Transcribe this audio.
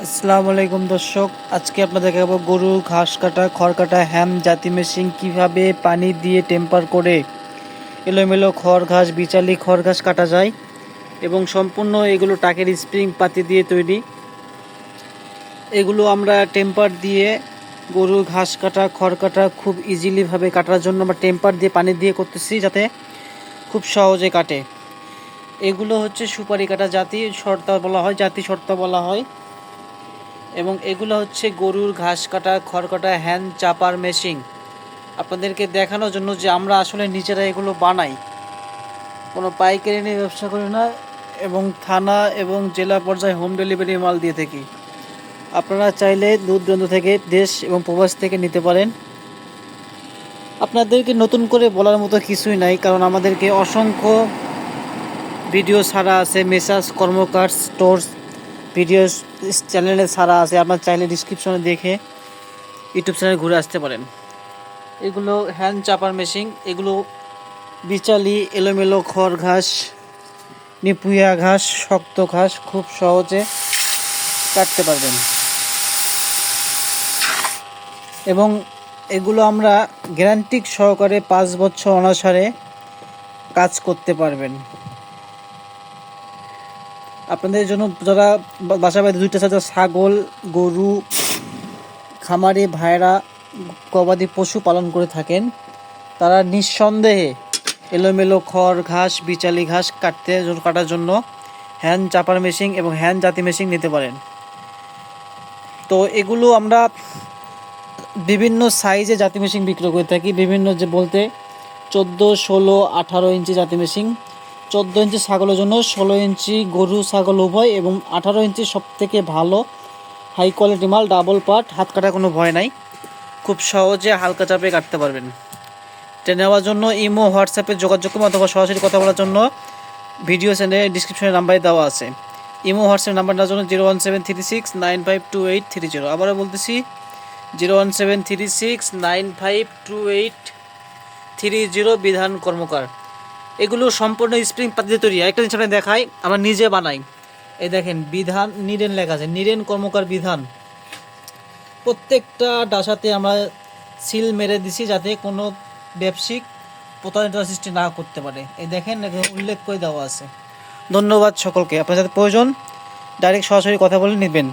আসসালামু আলাইকুম দর্শক, আজকে আপনাদের দেখাবো গরু ঘাস কাটা, খড় কাটা, হ্যাম, জাতি মেশিন কীভাবে পানি দিয়ে টেম্পার করে এলোমেলো খড় ঘাস, বিচালি খড় ঘাস কাটা যায় এবং সম্পূর্ণ এগুলো টাকের স্প্রিং পাতি দিয়ে তৈরি। এগুলো আমরা টেম্পার দিয়ে গরু ঘাস কাটা, খড় কাটা খুব ইজিলিভাবে কাটার জন্য আমরা টেম্পার দিয়ে পানি দিয়ে করতেছি যাতে খুব সহজে কাটে। এগুলো হচ্ছে সুপারি কাটা জাতি শর্তা বলা হয়, জাতি শর্তা বলা হয়। এবং এগুলো হচ্ছে গরুর ঘাস কাটা খড় কাটা হ্যান্ড চাপার মেশিন আপনাদেরকে দেখানোর জন্য যে আমরা আসলে নিজেরা এগুলো বানাই। কোনো পাইকারি নিয়ে ব্যবসা করি না এবং থানা এবং জেলা পর্যায়ে হোম ডেলিভারি মাল দিয়ে থাকি। আপনারা চাইলে দূর দূরান্ত থেকে দেশ এবং প্রবাস থেকে নিতে পারেন। আপনাদেরকে নতুন করে বলার মতো কিছুই নাই, কারণ আমাদেরকে অসংখ্য ভিডিও ছাড়া আছে মেসাজ কর্মকার স্টোর্স ভিডিও চ্যানেলে ছাড়া আছে, আপনার চাইলে ডিসক্রিপশনে দেখে ইউটিউব চ্যানেলে ঘুরে আসতে পারেন। এগুলো হ্যান্ড চাপার মেশিন এগুলো বিচালি, এলোমেলো খড় ঘাস, নিপুয়া ঘাস, শক্ত ঘাস, খুব সহজে কাটতে পারবেন। এবং এগুলো আমরা গ্যারান্টিক সহকারে পাঁচ বছর অনাসারে কাজ করতে পারবেন। আপনাদের জন্য যারা বাসা বাড়িতে দুইটা, চারটা ছাগল, গরু, খামারে ভাইরা গবাদি পশু পালন করে থাকেন, তারা নিঃসন্দেহে এলোমেলো খড়, ঘাস, বিচালি ঘাস কাটতে কাটার জন্য হ্যান্ড চাপার মেশিন এবং হ্যান্ড জাতি মেশিন নিতে পারেন। তো এগুলো আমরা বিভিন্ন সাইজে জাতি মেশিন বিক্রি করে থাকি। বিভিন্ন যে বলতে চোদ্দ, ষোলো, আঠারো ইঞ্চি জাতি মেশিন চোদ্দ ইঞ্চি ছাগলের জন্য, ষোলো ইঞ্চি গরু, ছাগল উভয় এবং আঠারো ইঞ্চি সব থেকে ভালো হাই কোয়ালিটি মাল ডাবল পার্ট হাত কাটার কোনো ভয় নাই। খুব সহজে হালকা চাপে কাটতে পারবেন। এটা নেওয়ার জন্য ইমো, হোয়াটসঅ্যাপে যোগাযোগ করুন অথবা সরাসরি কথা বলার জন্য ভিডিও চ্যানেলে ডিসক্রিপশনে নাম্বারে দেওয়া আছে। ইমো, হোয়াটসঅ্যাপ নাম্বার নেওয়ার জন্য zero one seven three six nine five two eight three zero আবারও বলতেছি zero one seven three six nine five two eight three zero Bidhan Karmakar. এগুলো সম্পূর্ণ স্প্রিং পাতিতে তৈরি। একটা জিনিস আপনাকে দেখাই, আমরা নিজে বানাই। এই দেখেন, বিধান, নিরেন লেখা আছে, নিরেন কর্মকার বিধান। প্রত্যেকটা ডাসাতে আমরা সিল মেরে দিছি যাতে কোনো ব্যবসায়িক প্রতারণা সৃষ্টি না করতে পারে। এই দেখেন উল্লেখ করে দেওয়া আছে। ধন্যবাদ সকলকে। আপনার যাতে প্রয়োজন, ডাইরেক্ট সরাসরি কথা বলে নেবেন।